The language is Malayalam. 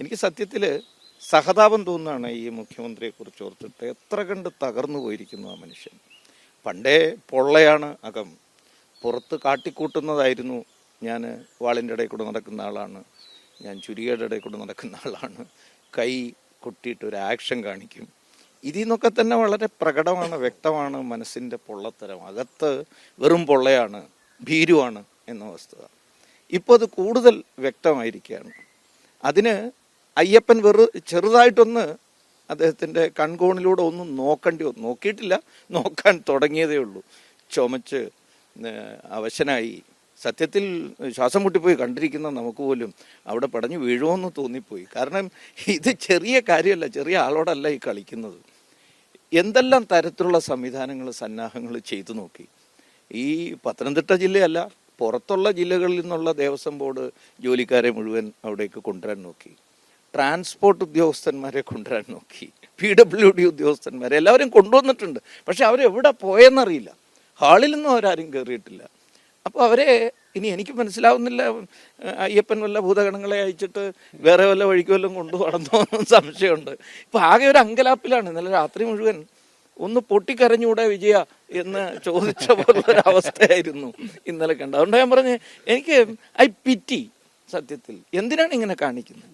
എനിക്ക് സത്യത്തിൽ സഹതാപം തോന്നുകയാണ് ഈ മുഖ്യമന്ത്രിയെക്കുറിച്ച് ഓർത്തിട്ട്. എത്ര കണ്ട് തകർന്നു പോയിരിക്കുന്നു ആ മനുഷ്യൻ. പണ്ടേ പൊള്ളയാണ് അകം. പുറത്ത് കാട്ടിക്കൂട്ടുന്നതായിരുന്നു. ഞാൻ വാളിന്റെ ഇടയിൽ കൂടെ നടക്കുന്ന ആളാണ്. ഞാൻ ചുരികയുടെ ഇടയിൽ കൂടെ നടക്കുന്ന ആളാണ്. കൈ കൊട്ടിയിട്ട് ഒരു ആക്ഷൻ കാണിക്കും. ഇതിൽ നിന്നൊക്കെ തന്നെ വളരെ പ്രകടമാണ് വ്യക്തമാണ് മനസ്സിന്റെ പൊള്ളത്തരം. അകത്ത് വെറും പൊള്ളയാണ് ഭീരുവാണ് എന്ന വസ്തുത. ഇപ്പോൾ അത് കൂടുതൽ വ്യക്തമായിരിക്കുകയാണ്. അതിന് അയ്യപ്പൻ വെറു ചെറുതായിട്ടൊന്ന് അദ്ദേഹത്തിന്റെ കൺകോണിലൂടെ ഒന്നും നോക്കേണ്ടി വന്നു നോക്കിയിട്ടില്ല. നോക്കാൻ തുടങ്ങിയതേ ഉള്ളൂ. ചുമച്ച് അവശനായി. സത്യത്തിൽ ശ്വാസം മുട്ടിപ്പോയി കണ്ടിരിക്കുന്ന നമുക്ക് പോലും അവിടെ പടഞ്ഞു വീഴുമെന്ന് തോന്നിപ്പോയി. കാരണം ഇത് ചെറിയ കാര്യമല്ല ചെറിയ ആളോടല്ല ഈ കളിക്കുന്നത്. എന്തെല്ലാം തരത്തിലുള്ള സംവിധാനങ്ങൾ സന്നാഹങ്ങൾ ചെയ്തു നോക്കി? ഈ പത്തനംതിട്ട ജില്ലയല്ല പുറത്തുള്ള ജില്ലകളിൽ നിന്നുള്ള ദേവസ്വം ബോർഡ് ജോലിക്കാരെ മുഴുവൻ അവിടേക്ക് കൊണ്ടുവരാൻ നോക്കി. ട്രാൻസ്പോർട്ട് ഉദ്യോഗസ്ഥന്മാരെ കൊണ്ടുവരാൻ നോക്കി. പി ഡബ്ല്യു ഡി ഉദ്യോഗസ്ഥന്മാരെ എല്ലാവരും കൊണ്ടുവന്നിട്ടുണ്ട്. പക്ഷെ അവരെവിടെ പോയെന്നറിയില്ല. ഹാളിൽ നിന്നും അവരാരും കയറിയിട്ടില്ല. അപ്പോൾ അവരെ ഇനി എനിക്ക് മനസ്സിലാവുന്നില്ല അയ്യപ്പൻ വല്ല ഭൂതഗണങ്ങളെ അയച്ചിട്ട് വേറെ വല്ല വഴിക്ക് വല്ലതും കൊണ്ടുപോകണമെന്നോ സംശയമുണ്ട്. ഇപ്പം ആകെ ഒരു അങ്കലാപ്പിലാണ്. ഇന്നലെ രാത്രി മുഴുവൻ ഒന്ന് പൊട്ടിക്കരഞ്ഞൂടെ വിജയ എന്ന് ചോദിച്ച പോലുള്ളൊരു അവസ്ഥയായിരുന്നു ഇന്നലെ കണ്ടത്. അതുകൊണ്ട് ഞാൻ പറഞ്ഞ് എനിക്ക് ഐ പിറ്റി സത്യത്തിൽ എന്തിനാണ് ഇങ്ങനെ കാണിക്കുന്നത്?